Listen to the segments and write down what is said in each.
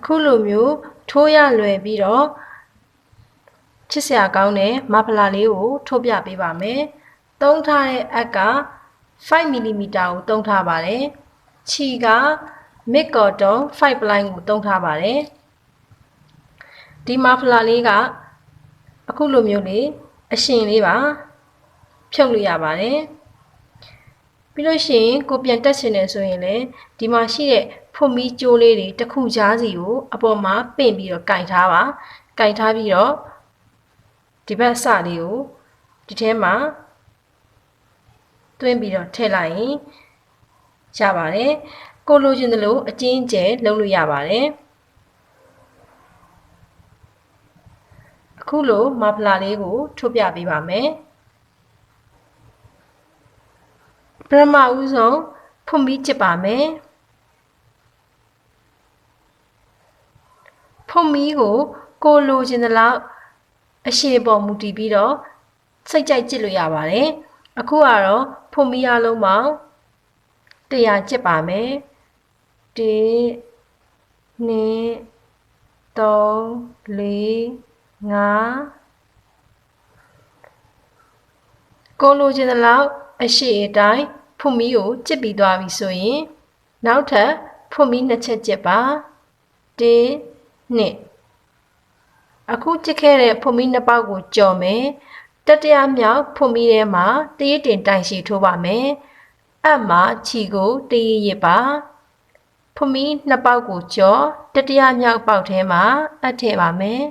အခုလိုမျိုးထိုးရလွယ်ပြီးတော့ချစ်စရာကောင်းတဲ့မဖလာလေးကိုထိုးပြပေးပါမယ်။သုံးထားတဲ့အက်က5 mm ကိုသုံးထားပါတယ်။ခြီက mid cotton 5 ply ကိုသုံးထားပါတယ်။ဒီမဖလာလေးကအခုလိုမျိုးလေးအရှင်လေးပါဖြုတ်လို့ရပါတယ်။ ပြီးလို့ရှိရင်ကိုပြန်တက်ရှင်နေဆိုရင်လည်းဒီမှာရှိတဲ့ဖွမီးကြိုးလေးတွေတစ်ခုကြားစီကိုအပေါ်မှာပင့်ပြီးတော့ကင်ထားပါကင်ထားပြီးတော့ဒီဘက်အစလေးကိုဒီထဲမှာတွင်းပြီးတော့ထည့်လိုက်ရင်ရပါတယ်ကိုလိုချင်သလိုအကျဉ်းကျယ်လုပ်လို့ရပါတယ်အခုလိုမဖလာလေးကိုထုတ်ပြပေးပါမယ် ပထမဦးဆုံးဖွမီးချစ်ပါမယ်ဖုံမီကို ကိုလိုချင်သလောက်အရှိပေါ်မူတည်ပြီးတော့စိတ်ကြိုက်ကြည့်လို့ရပါတယ်အခုကတော့ဖုံမီအလုံးပေါင်း100ကြည့်ပါမယ်1 2 3 4 5ကိုလိုချင်သလောက်အရှိအတိုင်း ဖုံမီကိုကြည့်ပြီးသွားပြီဆိုရင် နောက်ထပ်ဖုံမီနှစ်ချက်ကြည့်ပါ1နှစ်အခုကြစ်ခဲ့တဲ့ဖုန်မီနှစ်ပေါက်ကိုကြော်မယ်တတရမြောက်ဖုန်မီထဲမှာတရစ်တင်တိုင်ရှိထိုးပါမယ်အပ်မှာခြီကိုတရစ်ရစ်ပါဖုန်မီနှစ်ပေါက်ကိုကြော်တတရမြောက်ပေါက်ထဲမှာအပ်ထည့်ပါမယ်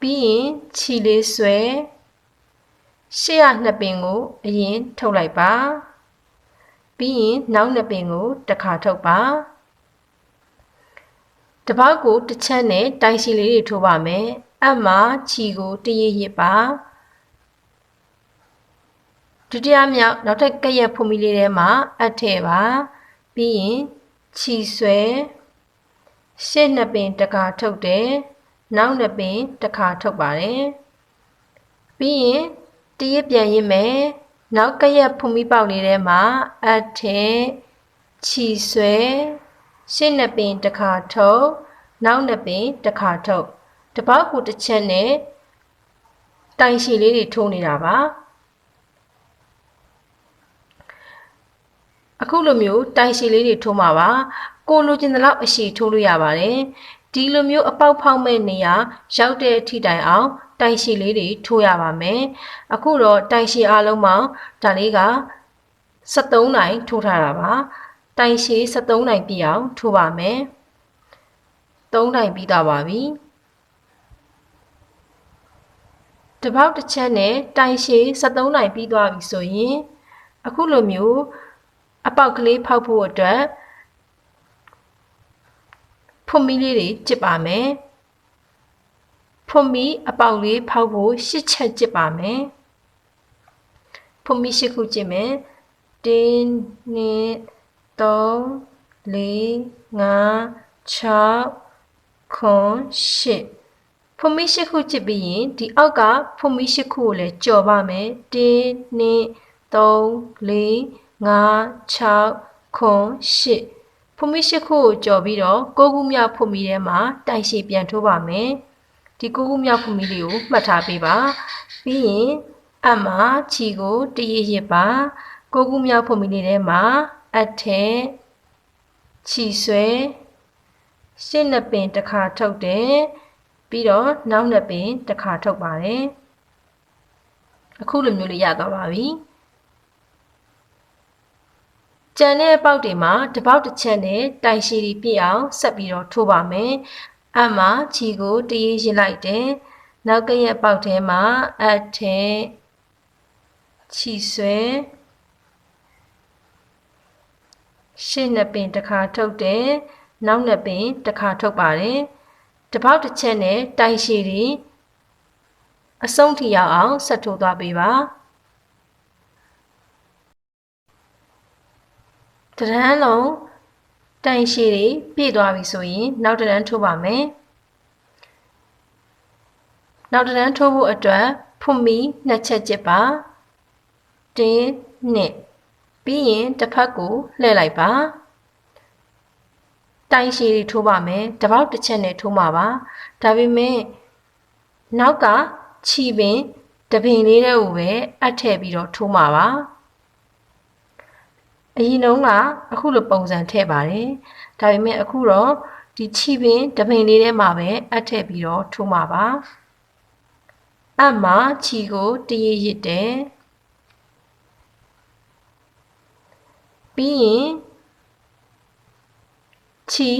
ပြီးရင်ခြီလေးဆွဲ ရှေ့ရနှစ်ပင်ကို အရင်ထုတ်လိုက်ပါပြီးရင်နောက်နှစ်ပင်ကိုတစ်ခါထုတ်ပါတပောက်ကိုတစ်ချက်နဲ့တိုင်ရှည်လေးတွေထိုးပါမယ်အပ်မှာခြီကိုတရရစ်ပါဒုတိယမြောက်နောက်ထပ်ကရက်ဖုန်မီလေးထဲမှာအပ်ထည့်ပါပြီးရင်ခြီဆွဲရှေ့နှစ်ပင်တစ်ခါထုတ်တယ်နောက်နှစ်ပင်တစ်ခါထုတ်ပါတယ်ပြီးရင် တရစ်ပြန်ရစ်မယ်နောက်ကရက်ဖုန်မီပေါက်လေးထဲမှာအပ်ထည့်ခြီဆွဲရှေ့နှစ်ပင်တစ်ခါထုတ်နောက်နှစ်ပင်တစ်ခါထုတ်တပောက်ကိုတစ်ချက်နဲ့တိုင်ရှည်လေးတွေထိုးနေတာပါအခုလိုမျိုးတိုင်ရှည်လေးတွေထိုးမှာပါကိုလိုချင်တဲ့လောက်အရှည်ထိုးလို့ရပါတယ် ဒီလိုမျိုးအပေါက်ဖောက်မဲ့နေရာရောက်တဲ့အထိတိုင်အောင်တိုင်ရှည်လေးတွေထိုးရပါမယ်အခုတော့တိုင်ရှည်အားလုံးပေါင်းဒါလေးက73နိုင်ထိုးထားတာပါတိုင်ရှည်73နိုင်ပြည့်အောင်ထိုးပါမယ်3နိုင်ပြီးသားပါပြီတပေါက်တစ်ချက်နဲ့တိုင်ရှည်73နိုင်ပြီးသွားပြီဆိုရင်အခုလိုမျိုးအပေါက်ကလေးဖောက်ဖို့အတွက် ဖွမီလေးတွေကြစ်ပါမယ်ဖွမီအပေါက်လေးဖောက်ဖို့၈ချက်ကြစ်ပါမယ်ဖွမီ၈ခုကြစ်မယ်1 2 3 4 5 6ခွန်ရှစ်ဖုံမီရှိခုချစ်ပြီးရင်ဒီအောက်ကဖုံမီရှိခုကိုလည်းကြော်ပါမယ်1 2 3 4 5 6ခွန်ရှစ် ဖုံမီရှိခုကိုကြော်ပြီးတော့ကိုကူမြောက်ဖုံမီထဲမှာတိုင်ရှည်ပြန်ထိုးပါမယ်ဒီကိုကူမြောက်ဖုံမီလေးကိုမှတ်ထားပေးပါပြီးရင်အမချီကိုတရရစ်ပါကိုကူမြောက်ဖုံမီလေးထဲမှာအထက်ချီဆွဲရှစ်နှစ်ပင်တစ်ခါထုတ်တယ်ပြီးတော့နောက်နှစ်ပင်တစ်ခါထုတ်ပါတယ်အခုလိုမျိုးလေးရသွားပါပြီ ကြံတဲ့ပေါက်တွေမှာတပေါက်တစ်ချက်နဲ့တိုင်ရှည်ပြည့်အောင်ဆက်ပြီးတော့ထိုးပါမယ်အမှခြီကိုတရေးရစ်လိုက်တယ်နောက်ကရက်ပေါက်ထဲမှာအထက်ခြီဆွဲရှစ်နှစ်ပင်တစ်ခါထုတ်တယ်နောက်နှစ်ပင်တစ်ခါထုတ်ပါတယ်တပေါက်တစ်ချက်နဲ့တိုင်ရှည်တွေအဆုံးထိရောက်အောင်ဆက်ထိုးသွားပေးပါ တရန်းလုံးတိုင်ရှည်တွေပြည့်သွားပြီဆိုရင် နောက်တရန်းထိုးပါမယ်နောက်တရန်းထိုးဖို့အတွက်ဖွမီနှစ်ချက်ကျစ်ပါတင်းနှစ်ပြီးရင်တစ်ဖက်ကိုလှည့်လိုက်ပါတတိုင်ရှည်တွေထိုးပါမယ်တပေါက်တစ်ချက်နဲ့ထိုးမှာပါဒါပေမဲ့နောက်ကခြီပင်တပင်လေးတဲ့ကိုပဲအပ်ထည့်ပြီးတော့ထိုးမှာပါ အရင်တုန်းကအခုလိုပုံစံထည့်ပါတယ်ဒါပေမဲ့အခုတော့ဒီခြီပင်တပင်လေးထဲမှာပဲအပ်ထည့်ပြီးတော့ထိုးမှာပါအပ်မှာခြီကိုတရရစ်တယ်ပြီးရင်ခြီ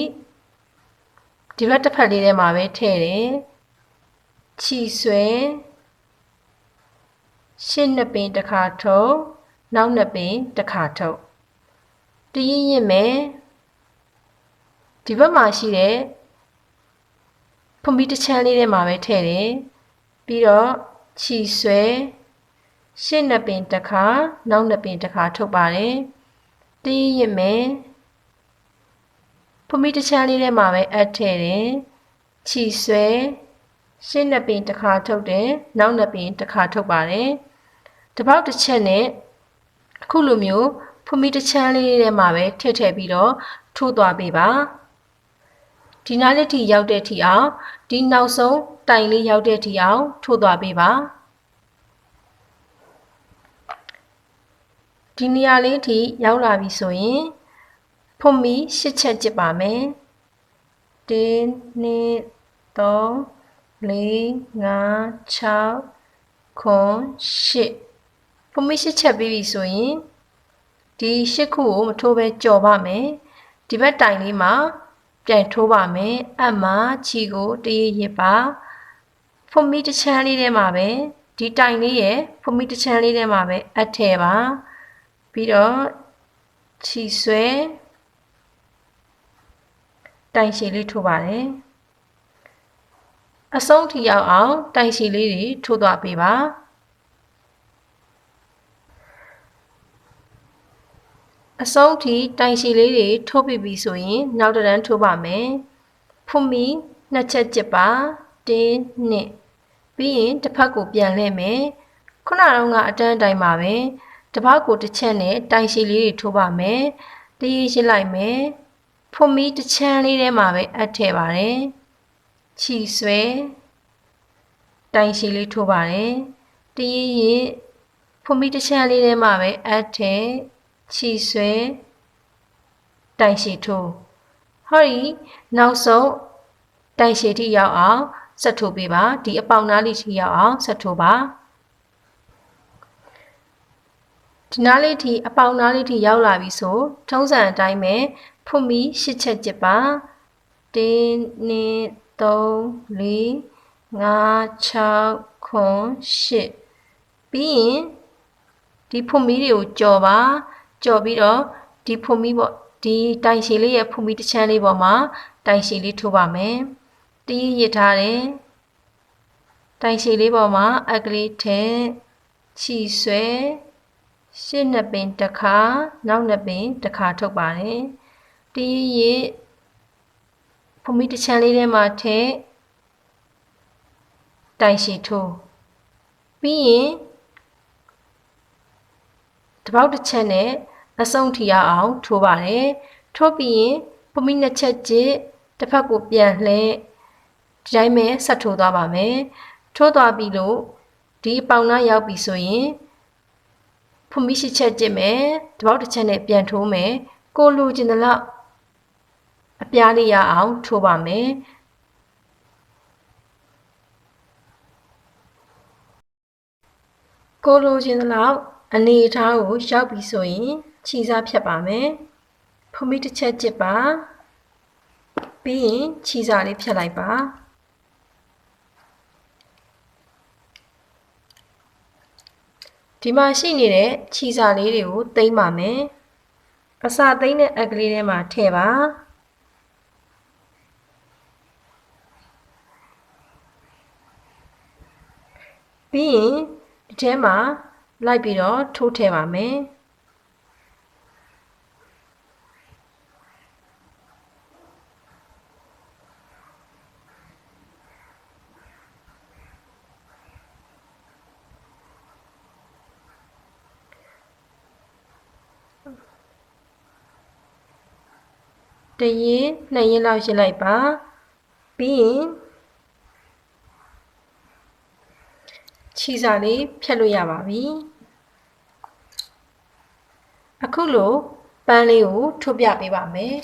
ဒီဘက်တစ်ဖက်လေးထဲမှာပဲထည့်တယ်ခြီဆွဲရှင်းနှစ်ပင်တစ်ခါထုတ်နောက်နှစ်ပင်တစ်ခါထုတ် တရင်းရင်မယ်ဒီဘက်မှာရှိတဲ့ဖုန်ဘီတစ်ချမ်းလေးထဲမှာပဲထည့်တယ်ပြီးတော့ခြီဆွဲရှင်းနှစ်ပင်တစ်ခါနောက်နှစ်ပင်တစ်ခါထုတ်ပါတယ်တရင်းရင်မယ်ဖုန်ဘီတစ်ချမ်းလေးထဲမှာပဲအပ်ထည့်တယ်ခြီဆွဲရှင်းနှစ်ပင်တစ်ခါထုတ်တယ်နောက်နှစ်ပင်တစ်ခါထုတ်ပါတယ်တပေါက်တစ်ချက်နဲ့အခုလိုမျိုး ဖုန်ဘီတစ်ချမ်းလေးထဲမှာပဲထည့်ထည့်ပြီးတော့ထိုးသွားပေးပါဒီနားလေးထိရောက်တဲ့ထိအောင်ဒီနောက်ဆုံးတိုင်လေးရောက်တဲ့ထိအောင်ထိုးသွားပေးပါဒီနေရာလေးထိရောက်လာပြီဆိုရင်ဖုန်မီရှစ်ချက်ကြစ်ပါမယ်1 2 3 4 5 6ခွန်8ဖုန်မီရှစ်ချက်ပြီးပြီဆိုရင် ဒီရှစ်ခုကိုမထိုးပဲကြော်ပါမယ်ဒီဘက်တိုင်လေးမှာပြန်ထိုးပါမယ်အပ်မှာခြီကိုတရရစ်ပါဖုန်မီတစ်ချမ်းလေးထဲမှာပဲဒီတိုင်လေးရဲ့ဖုန်မီတစ်ချမ်းလေးထဲမှာပဲအပ်ထဲပါပြီးတော့ခြီဆွဲတိုင်ရှည်လေးထိုးပါတယ်အဆုံးထိရောက်အောင်တိုင်ရှည်လေးတွေထိုးသွားပေးပါ အဆုံးထိတိုင်ရှည်လေးတွေထိုးပြပြီဆိုရင်နောက်တစ်တန်းထိုးပါမယ်ဖွမီနှစ်ချက်ကြစ်ပါတင်းနှစ်ပြီးရင်တစ်ဖက်ကိုပြန်လှည့်မယ်ခုနကတော့ကအတန်းတိုင်းပါပဲတစ်ဖက်ကိုတစ်ချက်နဲ့တိုင်ရှည်လေးတွေထိုးပါမယ်တည်ရစ်လိုက်မယ်ဖွမီတစ်ချမ်းလေးထဲမှာပဲအပ်ထည့်ပါတယ်ခြီဆွဲတိုင်ရှည်လေးထိုးပါတယ်တည်ရစ်ဖွမီတစ်ချမ်းလေးထဲမှာပဲအပ်ထည့် ခြီဆွဲတိုင်ရှည်ထိုးဟောဒီနောက်ဆုံးတိုင်ရှည်ထိရောက်အောင်ဆက်ထိုးပေးပါဒီအပေါင်နားလေးထိရောက်အောင်ဆက်ထိုးပါဒီနားလေးထိအပေါင်နားလေးထိရောက်လာပြီဆိုထုံးစံအတိုင်းပဲဖွမီရှစ်ချက်ကြစ်ပါ1 2 3 4 5 6ခွန်8ပြီးရင်ဒီဖွမီတွေကိုကြော်ပါ ကြော်ပြီးတော့ဒီဖွမီပေါ့ဒီတိုင်ရှည်လေးရဲ့ဖွမီတစ်ချမ်းလေးပေါ်မှာတိုင်ရှည်လေးထိုးပါမယ်တီးရစ်ထားတယ်တိုင်ရှည်လေးပေါ်မှာအကလေးထည့်ခြီဆွဲရှစ်နှစ်ပင်တစ်ခါနောက်နှစ်ပင်တစ်ခါထုတ်ပါတယ်တီးရစ်ဖွမီတစ်ချမ်းလေးထဲမှာထည့်တိုင်ရှည်ထိုးပြီးရင်တပေါက်တစ်ချက်နဲ့ အဆုံးထီရအောင်ထိုးပါတယ်ထိုးပြီးရင်ဖမီနှစ်ချက်ကျစ်တစ်ဖက်ကိုပြန်လှည့်ဒီတိုင်းပဲဆက်ထိုးသွားပါမယ်ထိုးသွားပြီလို့ဒီပေါင်နာရောက်ပြီဆိုရင်ဖမီရှိချက်ကျစ်မယ်တပေါက်တစ်ချက်နဲ့ပြန်ထိုးမယ်ကိုလူကျင်တဲ့လောက်အပြားလေးရအောင်ထိုးပါမယ်ကိုလိုချင်သလောက်အနေအထားကိုရောက်ပြီဆိုရင် ခြိစားဖြတ်ပါမယ်ဖုံးမီတစ်ချက်ကြစ်ပါပြီးရင်ခြိစားလေးဖြတ်လိုက်ပါဒီမှာရှိနေတဲ့ခြိစားလေးတွေကိုသိမ်းပါမယ်အစာသိမ်းတဲ့အကလေးထဲမှာထည့်ပါပြီးရင်ဒီထဲမှာလိုက်ပြီးတော့ထိုးထည့်ပါမယ် တတစ်ရင်နှစ်ရင်လောက်ရစ်လိုက်ပါပြီးရင်ခြေစာလေးဖြတ်လို့ရပါပြီအခုလိုပန်းလေးကိုထုတ်ပြပေးပါမယ်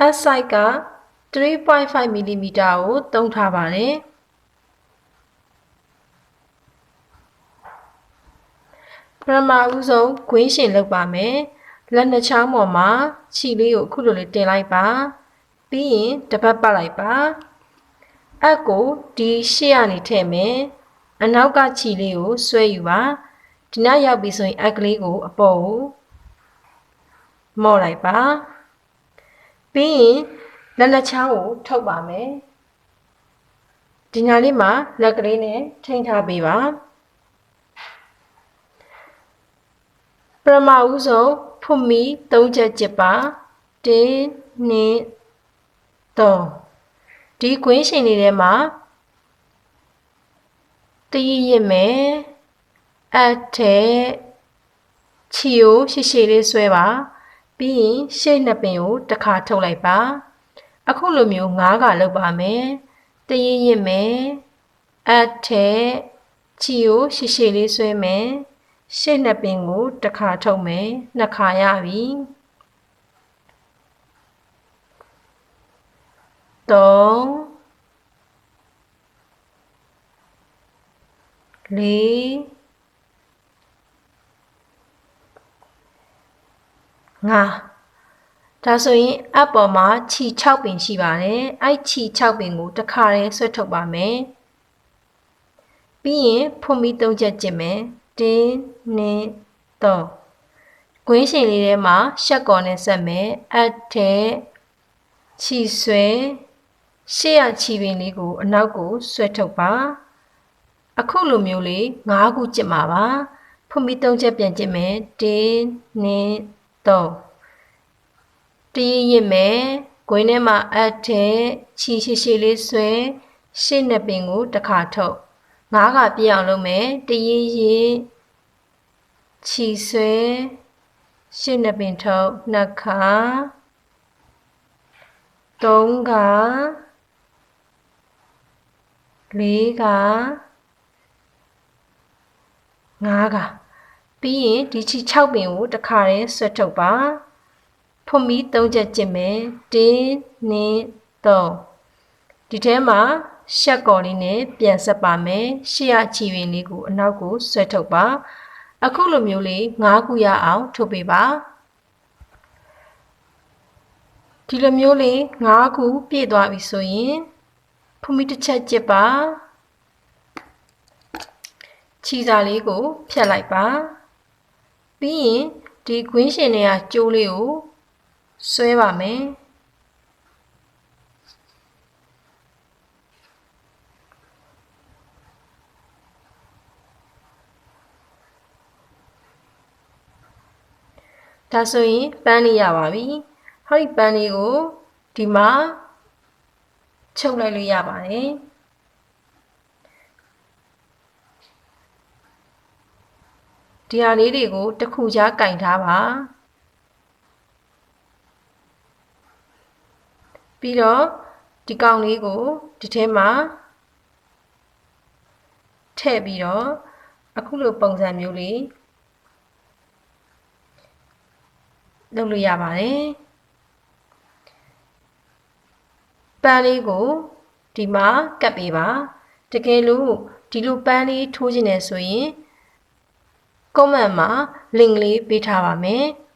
အဆိုင်က3.5 mm ကိုသုံးထားပါတယ်ပထ မဦးဆုံးဂွင်းရှင်လုပ်ပါမယ်လက်နှစ်ချောင်းပေါ်မှာခြီလေးကိုအခုလိုလေးတင်လိုက်ပါပြီးရင်တပတ်ပတ်လိုက်ပါအက်ကိုဒီရှေ့ကနေထည့်မယ်အနောက်ကခြီလေးကိုဆွဲယူပါဒီနောက်ရောက်ပြီဆိုရင်အက်ကလေးကိုအပေါ်ကိုမော့လိုက်ပါပြီးရင်လက်လက်ချောင်းကိုထုတ်ပါမယ်ဒီညာလေးမှာလက်ကလေးနဲ့ထိန်းထားပေးပါ ပရမဦးဆုံးဖွမီ၃ချက်ကြစ်ပါတင်းနှင်းသုံးဒီကွင်းရှင်လေးထဲမှာတရရစ်မယ်အထက်ချီကိုရှည်ရှည်လေးဆွဲပါပြီးရင်ရှေ့နှစ်ပင်ကိုတစ်ခါထုတ်လိုက်ပါ အခုလိုမျိုးငါးကလောက်ပါမယ်တရရစ်မယ်အထက်ချီကိုရှည်ရှည်လေးဆွဲမယ် ရှေ့နှစ်ပင်ကိုတစ်ခါထုတ်မယ်နှစ်ခါရပြီသုံးလေးငါဒါဆိုရင်အပေါ်မှာခြီ6ပင်ရှိပါတယ်အဲ့ခြီ6ပင်ကိုတစ်ခါတည်းဆွဲထုတ်ပါမယ်ပြီးရင်ဖွန်မီ3ချက်ကျစ်မယ် တင်းနှင်းတော့ကွင်းရှင်လေးထဲမှာရှက်ကော်နဲ့ဆက်မယ်အထဲခြီဆွဲရှေ့ရခြီပင်လေးကိုအနောက်ကိုဆွဲထုတ်ပါအခုလိုမျိုးလေး၅ခုကျစ်မှာပါဖွန်မီ၃ချက်ပြန်ကျစ်မယ်တင်းနှင်းတော့တီးရစ်မယ်ဂွင်းထဲမှာအထဲခြီရှိရှိလေးဆွဲရှေ့နှစ်ပင်ကိုတစ်ခါထုတ် ငါးခါပြည့်အောင်လုပ်မယ်တရင်းရင်းခြီဆွဲရှစ်နှစ်ပင်ထုတ်နှစ်ခါသုံးခါလေးခါငါးခါပြီးရင်ဒီချီ6ပင်ကိုတစ်ခါတည်းဆွတ်ထုတ်ပါဖွန်မီ3ချက်ကျင့်မယ်တင်းနှင်း3ဒီထဲမှာ ရှက်ကော်လေးနဲ့ပြန်ဆက်ပါမယ်ရှေ့ရချီပင်လေးကိုအနောက်ကိုဆွဲထုတ်ပါအခုလိုမျိုးလေး၅ခုရအောင်ထုတ်ပေးပါဒီလိုမျိုးလေး၅ခုပြည့်သွားပြီဆိုရင်ဖုံမီတစ်ချက်ကြစ်ပါခြီစာလေးကိုဖြတ်လိုက်ပါပြီးရင်ဒီကွင်းရှင်တွေကကျိုးလေးကိုဆွဲပါမယ် ဒါဆိုရင်ပန်းလေးရပါပြီဟောဒီပန်းလေးကိုဒီမှာချုပ်လိုက်လို့ရပါတယ်ဒီဟာလေးတွေကိုတစ်ခုချားကင်ထားပါပြီးတော့ဒီကောင်လေးကိုဒီထဲမှာထည့်ပြီးတော့အခုလိုပုံစံမျိုးလေး လုပ်လို့ရပါတယ်ပန်းလေးကိုဒီမှာကပ်ပေးပါတကယ်လို့ဒီလိုပန်းလေးထိုးခြင်းနဲ့ဆိုရင် comment မှာ link လေးပေးထားပါမယ်။